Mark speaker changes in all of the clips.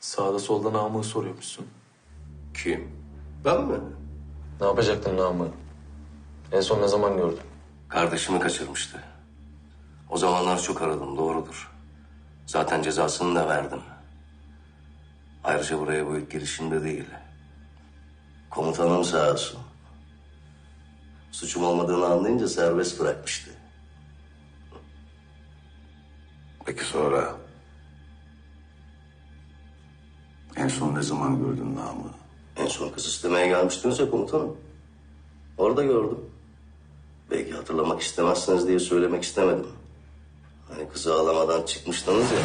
Speaker 1: Sağda solda namı soruyormuşsun.
Speaker 2: Kim? Ben mi?
Speaker 1: Ne yapacaktın namı? En son ne zaman gördün?
Speaker 2: Kardeşimi kaçırmıştı. O zamanlar çok aradım, doğrudur. Zaten cezasını da verdim. Ayrıca buraya bu ilk girişimde değil. Komutanım sağ olsun. Suçum olmadığını anlayınca serbest bırakmıştı.
Speaker 3: Peki sonra? En son ne zaman gördün namı?
Speaker 2: En son kız istemeye gelmiştiniz ya komutanım. Orada gördüm. Belki hatırlamak istemezsiniz diye söylemek istemedim. Hani kızı ağlamadan çıkmıştınız ya.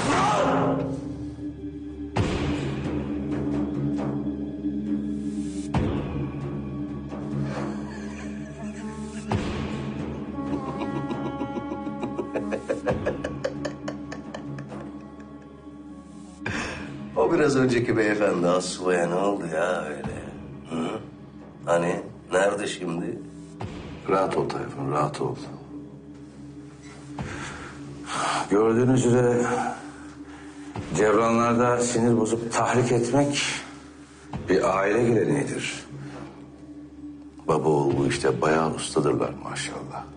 Speaker 2: Biraz önceki beyefendi Aslı'ya ne oldu ya öyle? Hı? Hani nerede şimdi?
Speaker 3: Rahat ol Tayfun, rahat ol. Gördüğünüz üzere Cevranlarda sinir bozup tahrik etmek bir aile geleneğidir. Baba oğul bu işte bayağı ustadırlar maşallah.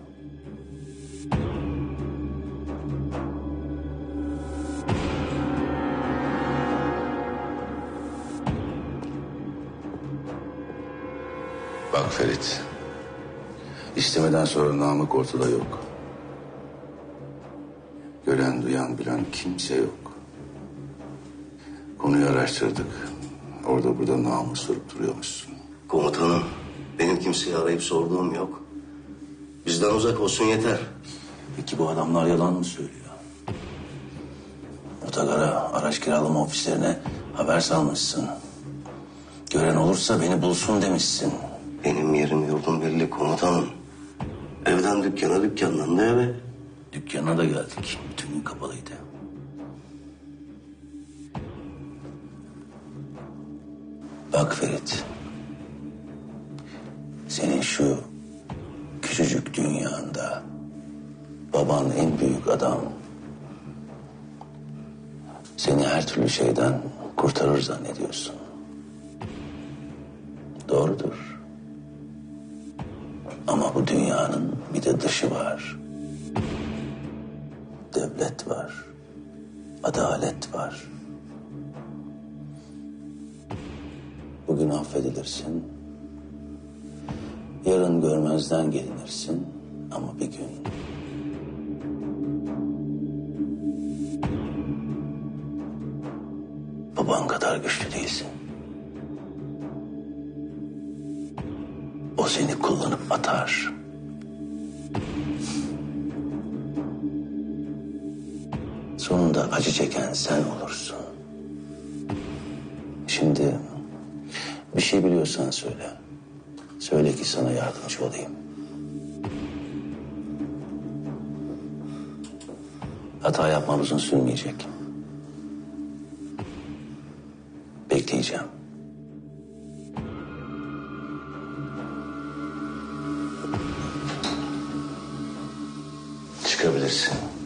Speaker 3: Bak Ferit, istemeden sonra Namık ortada yok. Gören, duyan, bilen kimse yok. Konuyu araştırdık. Orada burada namı sorup duruyormuşsun.
Speaker 2: Komutanım, benim kimseyi arayıp sorduğum yok. Bizden uzak olsun yeter.
Speaker 4: Peki bu adamlar yalan mı söylüyor? Otogara araç kiralama ofislerine haber salmışsın. Gören olursa beni bulsun demişsin.
Speaker 2: Benim yerim yurdum belli komutanım. Evden dükkana, dükkandan da eve.
Speaker 4: Dükkana da geldik. Bütün gün kapalıydı. Bak Ferit. Senin şu küçücük dünyanda baban en büyük adam. Seni her türlü şeyden kurtarır zannediyorsun. Doğrudur. Ama bu dünyanın bir de dışı var. Devlet var. Adalet var. Bugün affedilirsin. Yarın görmezden gelinirsin. Ama bir gün baban kadar güçlü değilsin. O seni kullanıp atar. Sonunda acı çeken sen olursun. Şimdi bir şey biliyorsan söyle. Söyle ki sana yardımcı olayım. Hata yapmam uzun sürmeyecek. Bekleyeceğim. çıkabilirsin.